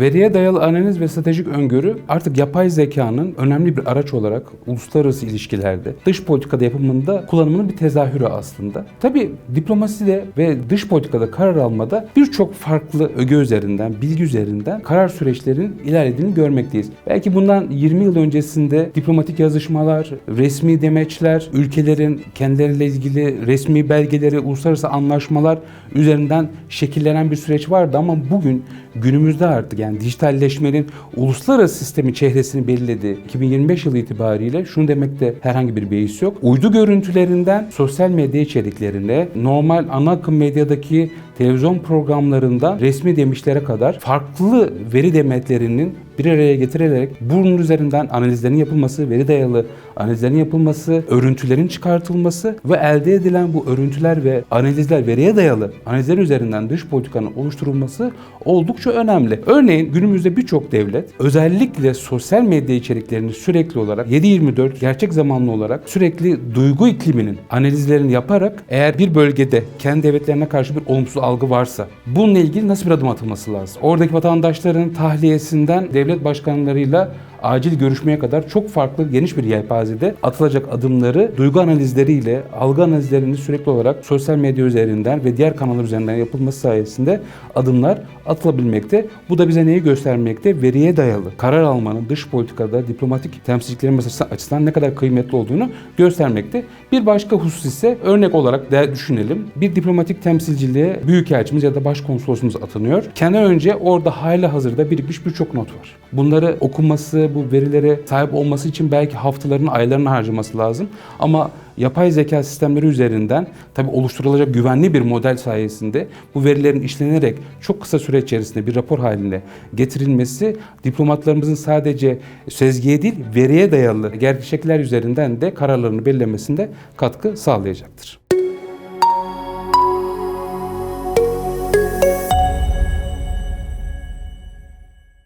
Veriye dayalı analiz ve stratejik öngörü artık yapay zekanın önemli bir araç olarak uluslararası ilişkilerde, dış politikada yapımında kullanımının bir tezahürü aslında. Tabii diplomaside ve dış politikada karar almada birçok farklı öge üzerinden, bilgi üzerinden karar süreçlerinin ilerlediğini görmekteyiz. Belki bundan 20 yıl öncesinde diplomatik yazışmalar, resmi demeçler, ülkelerin kendileriyle ilgili resmi belgeleri, uluslararası anlaşmalar üzerinden şekillenen bir süreç vardı ama bugün günümüzde artık yani dijitalleşmenin uluslararası sistemin çehresini belirledi. 2025 yılı itibariyle şunu demekte herhangi bir beis yok. Uydu görüntülerinden sosyal medya içeriklerine, normal ana akım medyadaki televizyon programlarında resmi demişlere kadar farklı veri demetlerinin bir araya getirilerek bunun üzerinden analizlerin yapılması, veri dayalı analizlerin yapılması, örüntülerin çıkartılması ve elde edilen bu örüntüler ve analizler veriye dayalı analizler üzerinden dış politikanın oluşturulması oldukça önemli. Örneğin günümüzde birçok devlet özellikle sosyal medya içeriklerini sürekli olarak 7-24 gerçek zamanlı olarak sürekli duygu ikliminin analizlerini yaparak eğer bir bölgede kendi devletlerine karşı bir olumsuz algı varsa bununla ilgili nasıl bir adım atılması lazım? Oradaki vatandaşların tahliyesinden devlet başkanlarıyla acil görüşmeye kadar çok farklı geniş bir yelpazede atılacak adımları duygu analizleriyle algı analizlerini sürekli olarak sosyal medya üzerinden ve diğer kanallar üzerinden yapılması sayesinde adımlar atılabilmekte. Bu da bize neyi göstermekte? Veriye dayalı karar almanın dış politikada diplomatik temsilcilerin açısından ne kadar kıymetli olduğunu göstermekte. Bir başka husus ise örnek olarak da düşünelim. Bir diplomatik temsilciliğe büyükelçimiz ya da başkonsolosumuz atanıyor. Kendinden önce orada hala hazırda birikmiş birçok not var. Bunları okunması, bu verilere sahip olması için belki haftalarını, aylarını harcaması lazım. Ama yapay zeka sistemleri üzerinden tabii oluşturulacak güvenli bir model sayesinde bu verilerin işlenerek çok kısa süre içerisinde bir rapor haline getirilmesi diplomatlarımızın sadece sezgiye değil veriye dayalı gerçekler üzerinden de kararlarını belirlemesinde katkı sağlayacaktır.